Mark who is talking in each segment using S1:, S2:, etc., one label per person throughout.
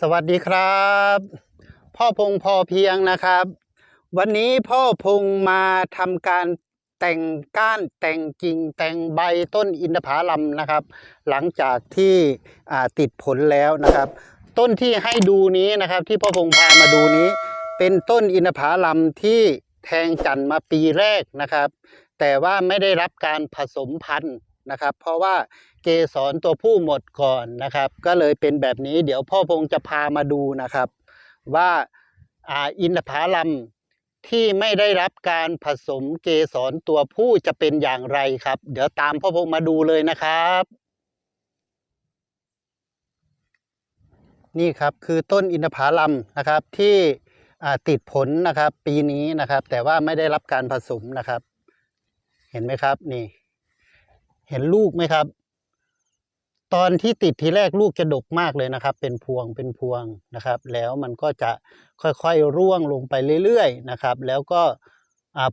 S1: สวัสดีครับ พ่อพงพอเพียงนะครับ วันนี้พ่อพงมาทำการแต่งก้านแต่งกิ่งแต่งใบต้นอินทผลัมนะครับ หลังจากที่ติดผลแล้วนะครับ ต้นที่ให้ดูนี้นะครับ ที่พ่อพงพามาดูนี้ เป็นต้นอินทผลัมที่แทงจันมาปีแรกนะครับ แต่ว่าไม่ได้รับการผสมพันธุ์ นะครับ เพราะว่าเกสรตัวผู้หมดก่อนนะครับ ก็เลยเป็นแบบนี้เดี๋ยวพ่อพงจะพามาดูนะครับว่าอ่าอินทผลัมที่ไม่ได้รับการผสมเกสรตัวผู้จะเป็นอย่างไรครับ เดี๋ยวตามพ่อพงมาดูเลยนะครับ นี่ครับคือต้นอินทผลัมนะครับที่ติดผลนะครับปีนี้นะครับ แต่ว่าไม่ได้รับการผสมนะครับ เห็นไหมครับนี่ เห็นลูกไหมครับ ตอนที่ติดทีแรกลูกจะดกมากเลยนะครับ เป็นพวงเป็นพวงนะครับ แล้วมันก็จะค่อยๆร่วงลงไปเรื่อยๆนะครับ แล้วก็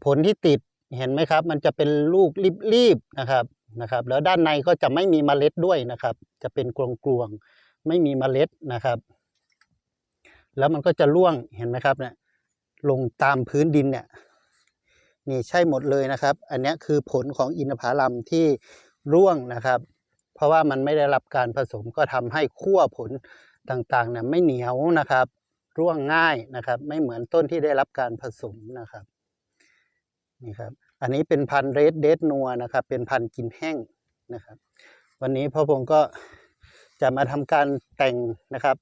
S1: ผลที่ติดเห็นไหมครับ มันจะเป็นลูกรีบๆนะครับนะครับ แล้วด้านในก็จะไม่มีเมล็ดด้วยนะครับ จะเป็นกลวงๆไม่มีเมล็ดนะครับ แล้วมันก็จะร่วงเห็นไหมครับเนี่ยลงตามพื้นดินเนี่ย นี่ใช่หมดเลยนะครับ อันนี้คือผลของอินทผลัมที่ร่วงนะครับ เพราะว่ามันไม่ได้รับการผสมก็ทำให้ขั้วผลต่างๆเนี่ยไม่เหนียวนะครับ ร่วงง่ายนะครับ ไม่เหมือนต้นที่ได้รับการผสมนะครับนี่ครับอันนี้เป็นพันธุ์เรดเดดนัวนะครับ เป็นพันธุ์กินแห้งนะครับ วันนี้พ่อพงก็จะมาทำการแต่งนะครับ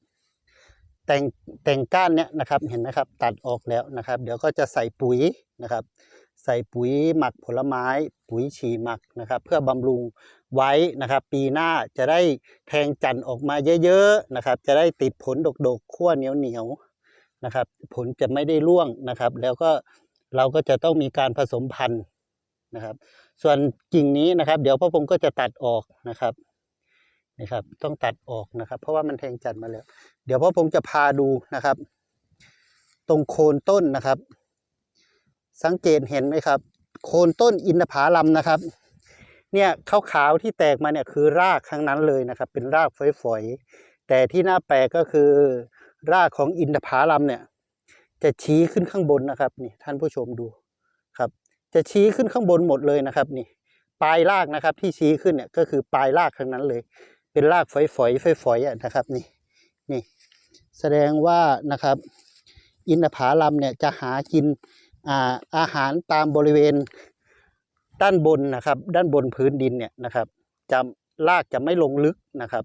S1: แต่งแต่งก้านเนี้ยนะครับเห็นไหมครับ ตัดออกแล้วนะครับ เดี๋ยวก็จะใส่ปุ๋ยนะครับ ใส่ปุ๋ยหมักผลไม้ ปุ๋ยฉี่หมักนะครับ เพื่อบำรุงไว้นะครับ ปีหน้าจะได้แทงจันทร์ออกมาเยอะๆนะครับ จะได้ติดผลดกๆขั้วเหนียวๆนะครับ ผลจะไม่ได้ร่วงนะครับ แล้วก็เราก็จะต้องมีการผสมพันธุ์นะครับ ส่วนกิ่งนี้นะครับ เดี๋ยวพ่อผมก็จะตัดออกนะครับนะครับ ต้องตัดออกนะครับ เพราะว่ามันแทงจันทร์มาแล้ว เดี๋ยวพ่อผมจะพาดูนะครับ ตรงโคนต้นนะครับ สังเกตเห็นไหมครับ โคนต้นอินทผลัมนะครับ เนี่ยขาวๆที่แตกมาเนี่ยคือรากทั้งนั้นเลยนะครับ เป็นรากฝอยๆแต่ที่น่าแปลกก็คือ รากของอินทผลัมเนี่ยจะชี้ขึ้นข้างบนนะครับนี่ท่านผู้ชมดูครับ จะชี้ขึ้นข้างบนหมดเลยนะครับนี่ปลายรากนะครับที่ชี้ขึ้นเนี่ยก็คือปลายรากทั้งนั้นเลย เป็นรากฝอยๆฝอยๆอะนะครับนี่นี่ แสดงว่านะครับ อินทผลัมเนี่ยจะหากิน อาอาหารตามบริเวณด้านบนนะครับ ด้านบนพื้นดินเนี่ยนะครับจะรากจะไม่ลงลึกนะครับ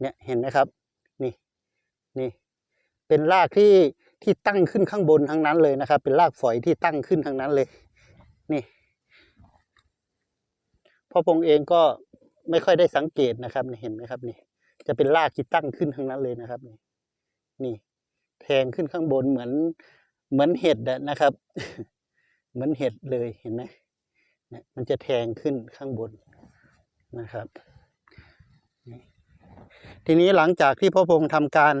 S1: เนี่ยเห็นไหมครับ นี่นี่ เป็นรากที่ที่ตั้งขึ้นข้างบนทั้งนั้นเลยนะครับ เป็นรากฝอยที่ตั้งขึ้นทั้งนั้นเลย นี่พ่อพงเองก็ไม่ค่อยได้สังเกตนะครับเห็นไหมครับนี่ จะเป็นรากที่ตั้งขึ้นทั้งนั้นเลยนะครับ นี่ นี่ แทงขึ้นข้างบนเหมือน เหมือนเห็ดนะครับ เหมือนเห็ดเลยเห็นไหมเนี่ยมันจะแทงขึ้นข้างบนนะครับ ทีนี้หลังจากที่พ่อพงษ์ทำการ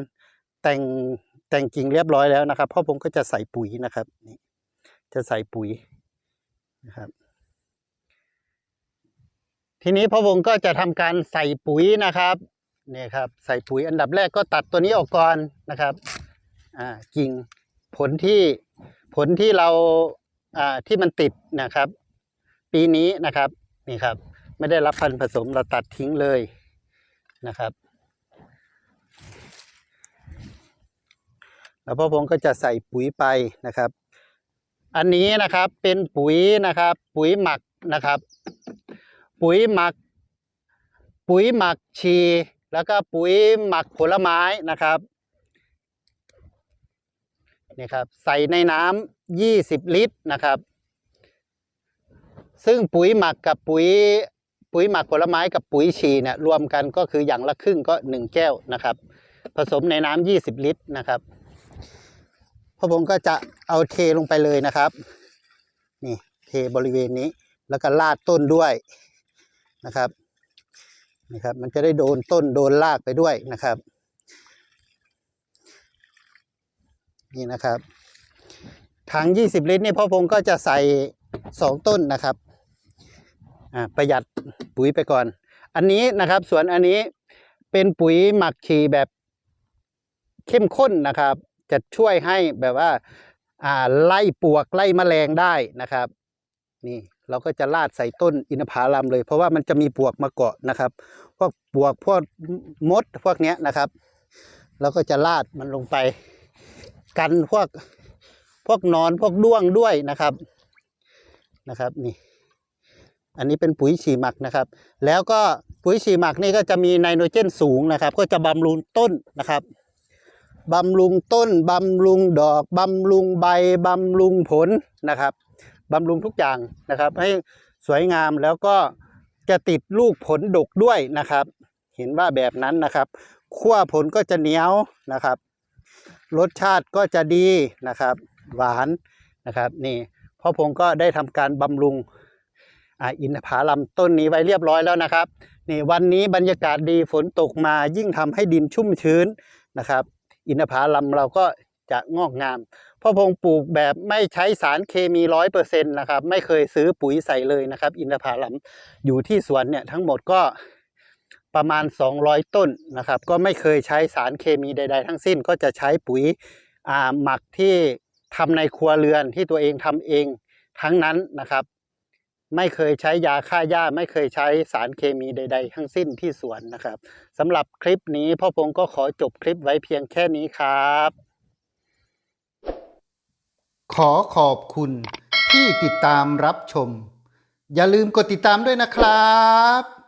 S1: แต่งแต่งกิ่งเรียบร้อยแล้วนะครับ พ่อพงษ์ก็จะใส่ปุ๋ยนะครับจะใส่ปุ๋ยนะครับ ทีนี้พ่อพงษ์ก็จะทำการใส่ปุ๋ยนะครับเนี่ยครับ ใส่ปุ๋ยอันดับแรกก็ตัดตัวนี้ออกก่อนนะครับ อ่ากิ่ง ผลที่ผลที่เราอ่าที่มันติดนะครับ ปีนี้นะครับนี่ครับ ไม่ได้รับพันธุ์ผสมเราตัดทิ้งเลยนะครับแล้วพ่อพงก็จะใส่ปุ๋ยไปนะครับ อันนี้นะครับเป็นปุ๋ยนะครับ ปุ๋ยหมักนะครับ ปุ๋ยหมัก ปุ๋ยหมักชี แล้วก็ปุ๋ยหมักผลไม้นะครับ นี่ครับใส่ในน้ำ20ลิตรนะครับ ซึ่งปุ๋ยหมักกับปุ๋ยปุ๋ยหมักผลไม้กับปุ๋ยฉีเนี่ยรวมกันก็คืออย่างละครึ่งก็1แก้วนะครับ ผสมในน้ำ20ลิตรนะครับพ่อผมก็จะเอาเทลงไปเลยนะครับนี่เทบริเวณนี้แล้วก็ลาดต้นด้วยนะครับนี่ครับ มันจะได้โดนต้นโดนรากไปด้วยนะครับ นี่นะครับถัง20 ลิตรนี่พ่อพงก็จะใส่ 2 ต้นนะครับประหยัดปุ๋ยไปก่อน อันนี้นะครับส่วนอันนี้เป็นปุ๋ยหมักฉี่แบบเข้มข้นนะครับ จะช่วยให้แบบว่าาไล่ปวกไล่แมลงได้นะครับ นี่เราก็จะลาดใส่ต้นอินทผลัมเลย เพราะว่ามันจะมีปวกมาเกาะนะครับ พวกปวกพวกมดพวกเนี้ยนะครับ เราก็จะลาดมันลงไป กันพวกพวกนอนพวกด้วงด้วยนะครับนะครับนี่ อันนี้เป็นปุ๋ยฉีหมักนะครับ แล้วก็ปุ๋ยฉีหมักนี่ก็จะมีไนโตรเจนสูงนะครับ ก็จะบำรุงต้นนะครับบำรุงต้นบำรุงดอกบำรุงใบบำรุงผลนะครับบำรุงทุกอย่างนะครับ ให้สวยงามแล้วก็จะติดลูกผลดกด้วยนะครับ เห็นว่าแบบนั้นนะครับขั้วผลก็จะเหนียวนะครับ รสชาติก็จะดีนะครับ หวานนะครับนี่พ่อพงก็ได้ทำการบำรุงอินทผลัมต้นนี้ไว้เรียบร้อยแล้วนะครับนี่วันนี้บรรยากาศดีฝนตกมายิ่งทำให้ดินชุ่มชื้นนะครับ อินทผลัมเราก็จะงอกงามพ่อพงปลูกแบบไม่ใช้สารเคมีร้อยเปอร์เซ็นต์นะครับ ไม่เคยซื้อปุ๋ยใส่เลยนะครับ อินทผลัมอยู่ที่สวนเนี่ยทั้งหมดก็ ประมาณ 200 ต้นนะครับ ก็ไม่เคยใช้สารเคมีใด ๆ ทั้งสิ้นก็จะใช้ปุ๋ยหมักที่ทำในครัวเรือนที่ตัวเองทำเองทั้งนั้นนะครับ ไม่เคยใช้ยาฆ่าหญ้า ไม่เคยใช้สารเคมีใด ๆ ทั้งสิ้นที่สวนนะครับสำหรับคลิปนี้พ่อพงก็ขอจบคลิปไว้เพียงแค่นี้ครับ ขอขอบคุณที่ติดตามรับชม อย่าลืมกดติดตามด้วยนะครับ